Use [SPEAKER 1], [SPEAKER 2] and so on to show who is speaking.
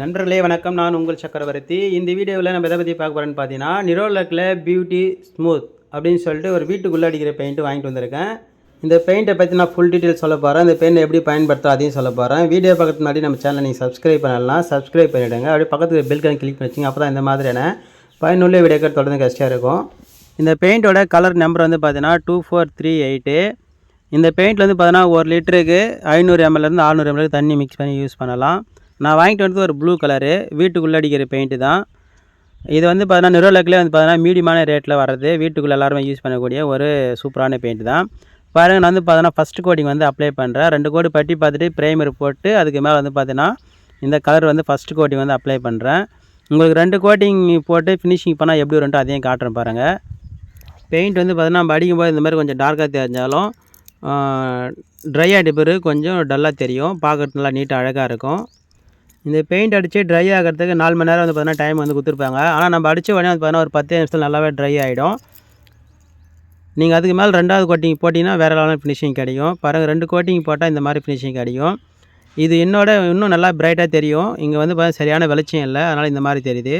[SPEAKER 1] நண்பர்களே வணக்கம். நான் உங்கள் சக்கரவர்த்தி. இந்த வீடியோவில் நம்ம எதை பற்றி பார்க்க போகிறேன்னு பார்த்தீங்கன்னா நிரோலக்கில் பியூட்டி ஸ்மூத் அப்படின்னு சொல்லிட்டு ஒரு வீட்டுக்குள்ளே அடிக்கிற பெயிண்ட் வாங்கிட்டு வந்திருக்கேன். இந்த பெயிண்ட்டை பற்றி நான் ஃபுல் டீட்டெயில் சொல்ல போகிறேன் இந்த பெயிண்ட் எப்படி பயன்படுத்தும் அதையும் சொல்ல போகிறேன் வீடியோ பக்கத்து முன்னாடி நம்ம சேனலை நீங்கள் சப்ஸ்கிரைப் பண்ணலாம். சப்ஸ்கிரைப் பண்ணிவிடுங்க அப்படியே பக்கத்தில் பில்கன் கிளிக் பண்ணி வச்சுங்க. அப்போ தான் இந்த மாதிரியான பயனுள்ள வீடியோக்கள் தொடர்ந்து கஷ்டம் இருக்கும். இந்த பெயிண்டோட கலர் நம்பர் வந்து பார்த்தீங்கன்னா டூ ஃபோர் த்ரீ எயிட்டு இந்த பெயிண்ட் வந்து பார்த்தீங்கன்னா ஒரு லிட்டருக்கு ஐநூறு எம்எல்லேருந்து ஆறுநூறு எம்எல் தண்ணி மிக்ஸ் பண்ணி யூஸ் பண்ணலாம். நான் வாங்கிட்டு வந்தது ஒரு ப்ளூ கலரு வீட்டுக்குள்ளே அடிக்கிற பெயிண்ட்டு தான். இது வந்து பார்த்தீங்கன்னா நிரோலக்கிலே வந்து பார்த்தீங்கன்னா மீடியமான ரேட்டில் வர்றது. வீட்டுக்குள்ளே எல்லாருமே யூஸ் பண்ணக்கூடிய ஒரு சூப்பரான பெயிண்ட் தான். பாருங்கள் நான் வந்து பார்த்தீங்கன்னா ஃபஸ்ட் கோட்டிங் வந்து அப்ளை பண்ணுறேன் ரெண்டு கோடி பட்டி பார்த்துட்டு ப்ரைமர் போட்டு அதுக்கு மேலே வந்து பார்த்தீங்கன்னா இந்த கலர் வந்து ஃபஸ்ட் கோட்டிங் வந்து அப்ளை பண்ணுறேன் உங்களுக்கு ரெண்டு கோட்டிங் போட்டு ஃபினிஷிங் பண்ணால் எப்படி வரும்ட்டு அதையும் காட்டுறேன் பாருங்கள் பெயிண்ட் வந்து பார்த்தீங்கன்னா நம்ம அடிக்கும்போது இந்த மாதிரி கொஞ்சம் டார்க்காக தெரிஞ்சாலும் ட்ரை ஆகிட்ட கொஞ்சம் டல்லாக தெரியும். பார்க்கறது நல்லா நீட்டாக அழகாக இருக்கும். இந்த பெயிண்ட் அடித்து ட்ரை ஆகிறதுக்கு நாலு மணி நேரம் வந்து பார்த்தீங்கன்னா டைம் வந்து கொடுத்துருப்பாங்க. ஆனால் நம்ம அடித்த உடனே வந்து பார்த்தீங்கன்னா ஒரு பத்து நிமிஷத்தில் நல்லாவே ட்ரை ஆகிடும் நீங்கள் அதுக்கு மேலே ரெண்டாவது கோட்டிங் போட்டிங்கன்னா வேறு லெவலில் ஃபினிஷிங் கிடைக்கும். பாருங்கள் ரெண்டு கோட்டிங் போட்டால் இந்த மாதிரி ஃபினிஷிங் கிடைக்கும். இது என்னோட இன்னும் நல்லா பிரைட்டாக தெரியும். இங்கே வந்து பார்த்தீங்கன்னா சரியான வெளிச்சம் இல்லை. அதனால் இந்த மாதிரி தெரியுது.